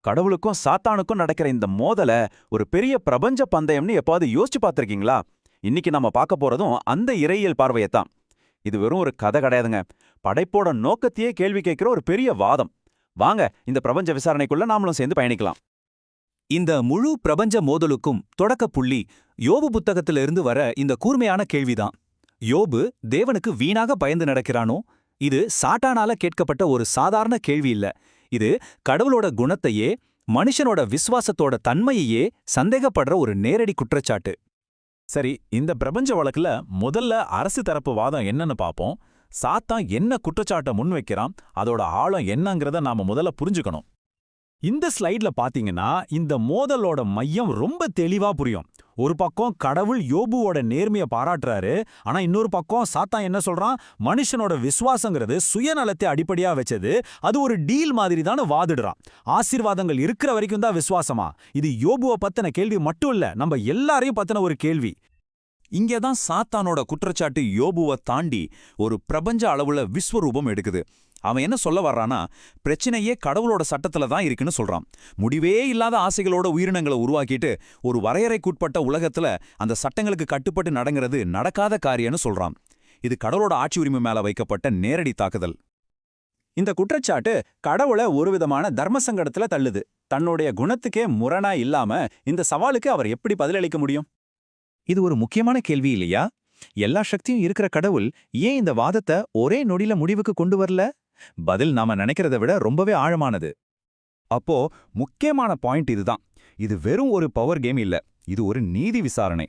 கடவுளுக்கும் சாத்தானுக்கும் நடக்கிற இந்த மோதல ஒரு பெரிய பிரபஞ்ச பந்தயம்னு எப்பாவது யோசிச்சு பார்த்துருக்கீங்களா? இன்னைக்கு நம்ம பார்க்க போறதும் அந்த இறையியல் பார்வையைத்தான். இது வெறும் ஒரு கதை கிடையாதுங்க. படைப்போட நோக்கத்தையே கேள்வி கேட்கிற ஒரு பெரிய வாதம். வாங்க இந்த பிரபஞ்ச விசாரணைக்குள்ள நாமளும் சேர்ந்து பயணிக்கலாம். இந்த முழு பிரபஞ்ச மோதலுக்கும் தொடக்க புள்ளி யோபு புத்தகத்திலிருந்து வர இந்த கூர்மையான கேள்விதான். யோபு தேவனுக்கு வீணாக பயந்து நடக்கிறானோ? இது சாட்டானால கேட்கப்பட்ட ஒரு சாதாரண கேள்வி இல்ல. இது கடவுளோட குணத்தையே மனுஷனோட விசுவாசத்தோட தன்மையையே சந்தேகப்படுற ஒரு நேரடி குற்றச்சாட்டு. சரி இந்த பிரபஞ்ச வழக்குல முதல்ல அரசு தரப்பு வாதம் என்னன்னு பாப்போம். சாத்தான் என்ன குற்றச்சாட்டை முன்வைக்கிறான் அதோட ஆழம் என்னங்கிறத நாம முதல்ல புரிஞ்சுக்கணும். இந்த ஸ்லைட்ல பாத்தீங்கன்னா இந்த மோதலோட மையம் ரொம்ப தெளிவா புரியும். ஒரு பக்கம் கடவுள் யோபுவோட நேர்மைய பாராட்டுறாரு ஆனா இன்னொரு பக்கம் சாத்தான் என்ன சொல்றான்? மனுஷனோட விசுவாசங்கிறது சுயநலத்தை அடிப்படையா வச்சது. அது ஒரு டீல் மாதிரி தான் வாதிடுறான். ஆசீர்வாதங்கள் இருக்கிற வரைக்கும் தான் விசுவாசமா? இது யோபுவை பத்தின கேள்வி மட்டும் இல்ல நம்ம எல்லாரையும் பத்தின ஒரு கேள்வி. இங்கதான் சாத்தானோட குற்றச்சாட்டு யோபுவை தாண்டி ஒரு பிரபஞ்ச அளவுல விஸ்வரூபம் எடுக்குது. அவன் என்ன சொல்ல வர்றானா பிரச்சனையே கடவுளோட சட்டத்துல தான் இருக்குன்னு சொல்றான். முடிவே இல்லாத ஆசைகளோட உயிரினங்களை உருவாக்கிட்டு ஒரு வரையறைக்குட்பட்ட உலகத்துல அந்த சட்டங்களுக்கு கட்டுப்பட்டு நடங்கிறது நடக்காத காரியம்னு சொல்றான். இது கடவுளோட ஆட்சி உரிமை மேல வைக்கப்பட்ட நேரடி தாக்குதல். இந்த குற்றச்சாட்டு கடவுளை ஒரு விதமான தர்ம சங்கடத்துல தள்ளுது. தன்னுடைய குணத்துக்கே முரணா இல்லாம இந்த சவாலுக்கு அவர் எப்படி பதிலளிக்க முடியும்? இது ஒரு முக்கியமான கேள்வி இல்லையா? எல்லா சக்தியும் இருக்கிற கடவுள் ஏன் இந்த வாதத்தை ஒரே நொடியில முடிவுக்கு கொண்டு வரல? பதில் நாம நினைக்கிறத விட ரொம்பவே ஆழமானது. அப்போ முக்கியமான பாயிண்ட் இதுதான். இது வெறும் ஒரு பவர் கேம் இல்ல. இது ஒரு நீதி விசாரணை.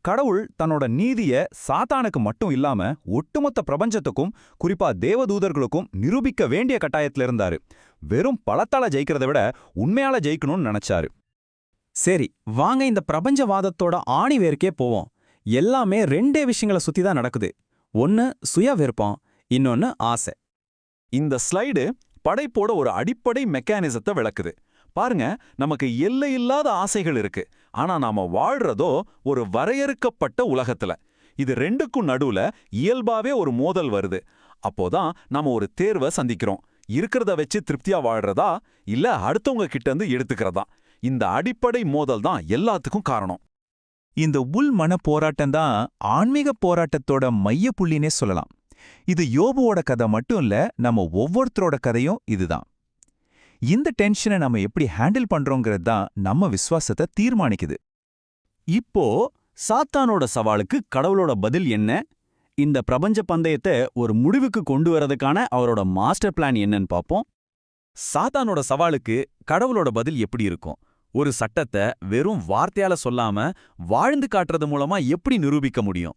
கடவுள் தன்னோட நீதிய சாத்தானுக்கு மட்டும் இல்லாம ஒட்டுமொத்த பிரபஞ்சத்துக்கும் குறிப்பா தேவதூதர்களுக்கும் நிரூபிக்க வேண்டிய கட்டாயத்துல இருந்தாரு. வெறும் பலத்தால ஜெயிக்கிறத விட உண்மையால ஜெயிக்கணும்னு நினைச்சாரு. சரி வாங்க இந்த பிரபஞ்சவாதத்தோட ஆணி வேர்க்கே போவோம். எல்லாமே ரெண்டே விஷயங்களை சுத்தி தான் நடக்குது. ஒன்னு சுய விருப்பம் இன்னொன்னு ஆசை. இந்த ஸ்லைடு படைப்போட ஒரு அடிப்படை மெக்கானிசத்தை விளக்குது. பாருங்க நமக்கு எல்லையில்லாத ஆசைகள் இருக்கு. ஆனா நாம வாழ்றதோ ஒரு வரையறுக்கப்பட்ட உலகத்துல. இது ரெண்டுக்கும் நடுவுல இயல்பாவே ஒரு மோதல் வருது. அப்போதான் நாம ஒரு தேர்வை சந்திக்கிறோம். இருக்கிறத வச்சு திருப்தியா வாழ்றதா? இல்ல அடுத்தவங்க கிட்ட இருந்து எடுத்துக்கிறதா? இந்த அடிப்படை மோதல் தான் எல்லாத்துக்கும் காரணம். இந்த உள் மன போராட்டம் தான் ஆன்மீக போராட்டத்தோட மைய புள்ளினே சொல்லலாம். இது யோபுவோட கதை மட்டும் இல்ல நம்ம ஒவ்வொருத்தரோட கதையும் இதுதான். இந்த டென்ஷனை நம்ம எப்படி ஹேண்டில் பண்றோங்கிறது தான் நம்ம விசுவாசத்தை தீர்மானிக்குது. இப்போ சாத்தானோட சவாலுக்கு கடவுளோட பதில் என்ன? இந்த பிரபஞ்ச பந்தயத்தை ஒரு முடிவுக்கு கொண்டு வரதுக்கான அவரோட மாஸ்டர் பிளான் என்னன்னு பார்ப்போம். சாத்தானோட சவாலுக்கு கடவுளோட பதில் எப்படி இருக்கும்? ஒரு சட்டத்தை வெறும் வார்த்தையால சொல்லாம வாழ்ந்து காட்டுறது மூலமா எப்படி நிரூபிக்க முடியும்?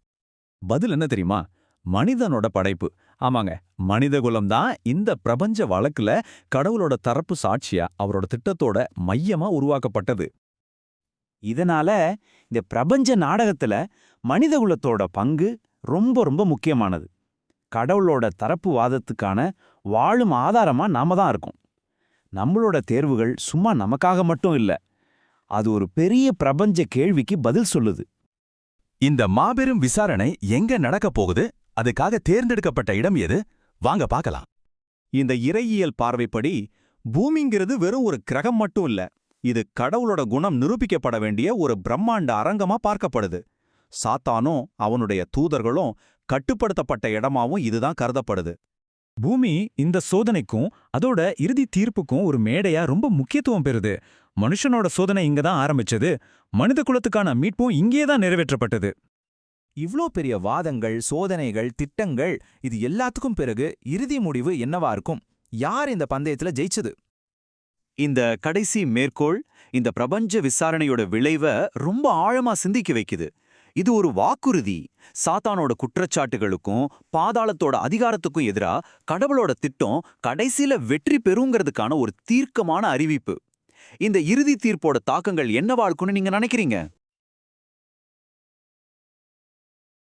பதில் என்ன தெரியுமா? மனிதனோட படைப்பு. ஆமாங்க மனிதகுலம் தான் இந்த பிரபஞ்ச வழக்குல கடவுளோட தரப்பு சாட்சியா அவரோட திட்டத்தோட மையமா உருவாக்கப்பட்டது. இதனால இந்த பிரபஞ்ச நாடகத்துல மனிதகுலத்தோட பங்கு ரொம்ப ரொம்ப முக்கியமானது. கடவுளோட தரப்பு வாதத்துக்கான வாழும் ஆதாரமா நாம தான் இருக்கோம். நம்மளோட தேர்வுகள் சும்மா நமக்காக மட்டும் இல்ல அது ஒரு பெரிய பிரபஞ்ச கேள்விக்கு பதில் சொல்லுது. இந்த மாபெரும் விசாரணை எங்க நடக்கப் போகுது? அதுக்காக தேர்ந்தெடுக்கப்பட்ட இடம் எது? வாங்க பார்க்கலாம். இந்த இறையியல் பார்வைப்படி பூமிங்கிறது வெறும் ஒரு கிரகம் மட்டும் இல்ல. இது கடவுளோட குணம் நிரூபிக்கப்பட வேண்டிய ஒரு பிரம்மாண்ட அரங்கமா பார்க்கப்படுது. சாத்தானும் அவனுடைய தூதர்களும் கட்டுப்படுத்தப்பட்ட இடமாவும் இதுதான் கருதப்படுது. பூமி இந்த சோதனைக்கும் அதோட இறுதி தீர்ப்புக்கும் ஒரு மேடையா ரொம்ப முக்கியத்துவம் பெறுது. மனுஷனோட சோதனை இங்க தான் ஆரம்பிச்சது. மனித குலத்துக்கான மீட்பும் இங்கே தான் நிறைவேற்றப்பட்டது. இவ்ளோ பெரிய வாதங்கள் சோதனைகள் திட்டங்கள் இது எல்லாத்துக்கும் பிறகு இறுதி முடிவு என்னவா இருக்கும்? யார் இந்த பந்தயத்துல ஜெயிச்சது? இந்த கடைசி மேற்கோள் இந்த பிரபஞ்ச விசாரணையோட விளைவை ரொம்ப ஆழமா சிந்திக்க வைக்குது. இது ஒரு வாக்குறுதி. சாத்தானோட குற்றச்சாட்டுகளுக்கும் பாதாளத்தோட அதிகாரத்துக்கும் எதிரா கடவுளோட திட்டம் கடைசியில வெற்றி பெறுங்கிறதுக்கான ஒரு தீர்க்கமான அறிவிப்பு. இந்த இறுதி தீர்ப்போட தாக்கங்கள் என்னவா இருக்கும்னு நீங்க நினைக்கிறீங்க?